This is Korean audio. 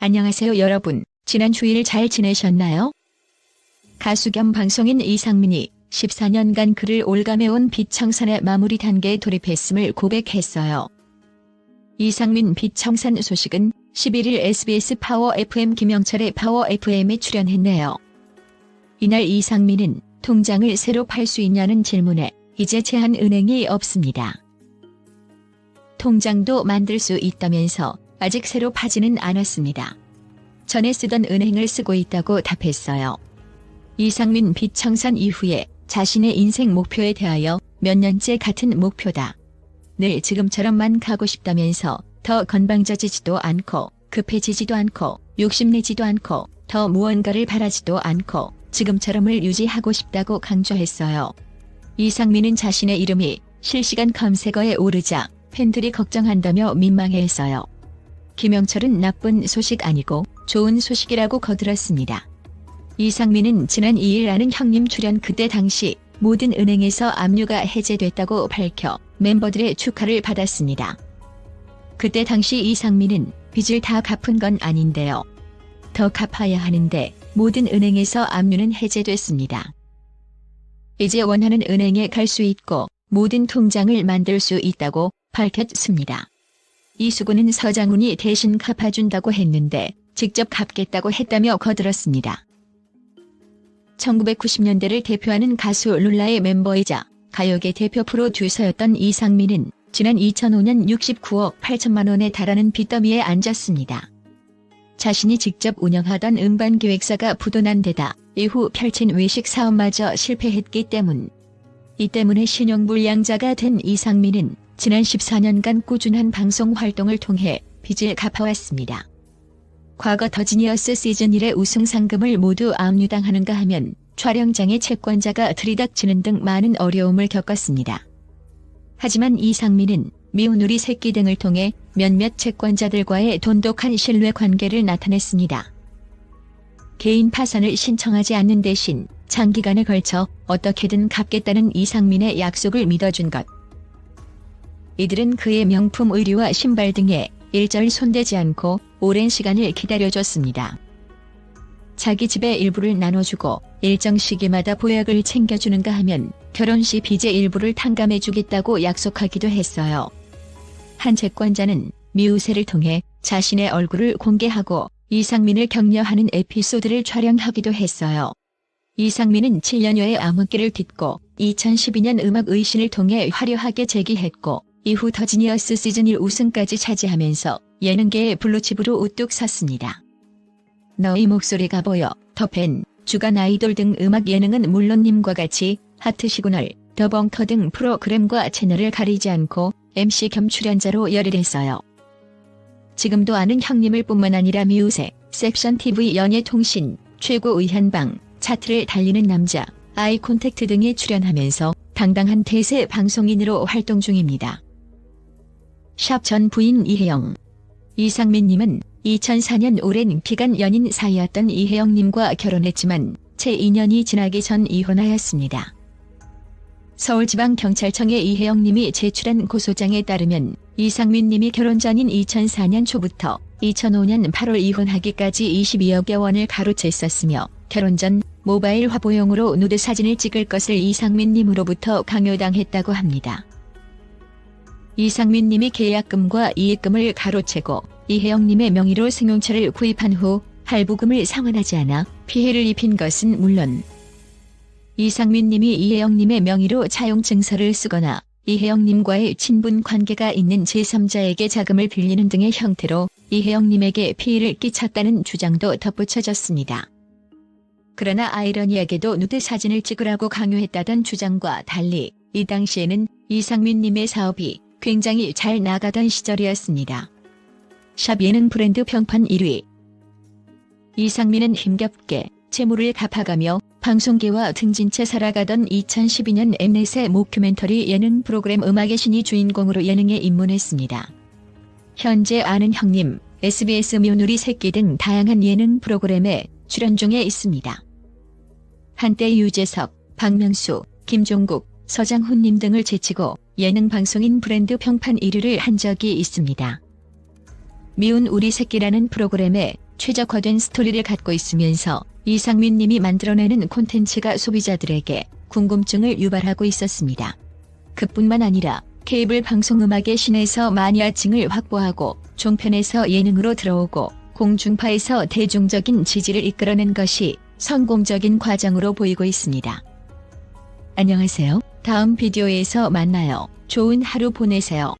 안녕하세요 여러분. 지난 주일 잘 지내셨나요? 가수 겸 방송인 이상민이 14년간 그를 올가매온 빛청산의 마무리 단계에 돌입했음을 고백했어요. 이상민 빛청산 소식은 11일 SBS 파워 FM 김영철의 파워 FM에 출연했네요. 이날 이상민은 통장을 새로 팔 수 있냐는 질문에 이제 제한 은행이 없습니다. 통장도 만들 수 있다면서 아직 새로 파지는 않았습니다. 전에 쓰던 은행을 쓰고 있다고 답했어요. 이상민 빛청산 이후에 자신의 인생 목표에 대하여 몇 년째 같은 목표다. 늘 지금처럼만 가고 싶다면서 더 건방져지지도 않고 급해지지도 않고 욕심내지도 않고 더 무언가를 바라지도 않고 지금처럼을 유지하고 싶다고 강조했어요. 이상민은 자신의 이름이 실시간 검색어에 오르자 팬들이 걱정한다며 민망해했어요. 김영철은 나쁜 소식 아니고 좋은 소식이라고 거들었습니다. 이상민은 지난 2일 아는 형님 출연 그때 당시 모든 은행에서 압류가 해제됐다고 밝혀 멤버들의 축하를 받았습니다. 그때 당시 이상민은 빚을 다 갚은 건 아닌데요. 더 갚아야 하는데 모든 은행에서 압류는 해제됐습니다. 이제 원하는 은행에 갈 수 있고 모든 통장을 만들 수 있다고 밝혔습니다. 이수근은 서장훈이 대신 갚아준다고 했는데 직접 갚겠다고 했다며 거들었습니다. 1990년대를 대표하는 가수 룰라의 멤버이자 가요계 대표 프로 듀서였던 이상민은 지난 2005년 69억 8천만 원에 달하는 빚더미에 앉았습니다. 자신이 직접 운영하던 음반 기획사가 부도난 데다 이후 펼친 외식 사업마저 실패했기 때문. 이 때문에 신용불량자가 된 이상민은 지난 14년간 꾸준한 방송 활동을 통해 빚을 갚아왔습니다. 과거 더지니어스 시즌 1의 우승 상금을 모두 압류당하는가 하면 촬영장의 채권자가 들이닥치는 등 많은 어려움을 겪었습니다. 하지만 이상민은 미운 우리 새끼 등을 통해 몇몇 채권자들과의 돈독한 신뢰 관계를 나타냈습니다. 개인 파산을 신청하지 않는 대신 장기간에 걸쳐 어떻게든 갚겠다는 이상민의 약속을 믿어준 것. 이들은 그의 명품 의류와 신발 등에 일절 손대지 않고 오랜 시간을 기다려줬습니다. 자기 집의 일부를 나눠주고 일정 시기마다 보약을 챙겨주는가 하면 결혼 시 빚의 일부를 탕감해주겠다고 약속하기도 했어요. 한 채권자는 미우새를 통해 자신의 얼굴을 공개하고 이상민을 격려하는 에피소드를 촬영하기도 했어요. 이상민은 7년여의 암흑기를 딛고 2012년 음악 의신을 통해 화려하게 재기했고 이후 더 지니어스 시즌 1 우승까지 차지하면서 예능계의 블루칩으로 우뚝 섰습니다. 너의 목소리가 보여, 더팬, 주간 아이돌 등 음악 예능은 물론 님과 같이 하트 시그널, 더 벙커 등 프로그램과 채널을 가리지 않고 MC 겸 출연자로 열일했어요. 지금도 아는 형님을 뿐만 아니라 미우새, 섹션 TV 연예통신, 최고 의현방, 차트를 달리는 남자, 아이 콘택트 등에 출연하면서 당당한 대세 방송인으로 활동 중입니다. 샵 전 부인 이혜영 이상민님은 2004년 오랜 기간 연인 사이였던 이혜영님과 결혼했지만 채 2년이 지나기 전 이혼하였습니다. 서울지방경찰청의 이혜영님이 제출한 고소장에 따르면 이상민님이 결혼 전인 2004년 초부터 2005년 8월 이혼하기까지 22억여 원을 가로챘었으며 결혼 전 모바일 화보용으로 누드 사진을 찍을 것을 이상민님으로부터 강요당했다고 합니다. 이상민 님이 계약금과 이익금을 가로채고 이혜영 님의 명의로 승용차를 구입한 후 할부금을 상환하지 않아 피해를 입힌 것은 물론 이상민 님이 이혜영 님의 명의로 차용증서를 쓰거나 이혜영 님과의 친분 관계가 있는 제3자에게 자금을 빌리는 등의 형태로 이혜영 님에게 피해를 끼쳤다는 주장도 덧붙여졌습니다. 그러나 아이러니하게도 누드 사진을 찍으라고 강요했다던 주장과 달리 이 당시에는 이상민 님의 사업이 굉장히 잘 나가던 시절이었습니다. 샵 예능 브랜드 평판 1위 이상민은 힘겹게 채무를 갚아가며 방송계와 등진 채 살아가던 2012년 엠넷의 모큐멘터리 예능 프로그램 음악의 신이 주인공으로 예능에 입문했습니다. 현재 아는 형님, SBS 묘누리 새끼 등 다양한 예능 프로그램에 출연 중에 있습니다. 한때 유재석, 박명수, 김종국, 서장훈님 등을 제치고 예능 방송인 브랜드 평판 1위를 한 적이 있습니다. 미운 우리 새끼라는 프로그램에 최적화된 스토리를 갖고 있으면서 이상민 님이 만들어내는 콘텐츠가 소비자들에게 궁금증을 유발하고 있었습니다. 그뿐만 아니라 케이블 방송 음악의 신에서 마니아층을 확보하고 종편에서 예능으로 들어오고 공중파에서 대중적인 지지를 이끌어낸 것이 성공적인 과정으로 보이고 있습니다. 안녕하세요. 다음 비디오에서 만나요. 좋은 하루 보내세요.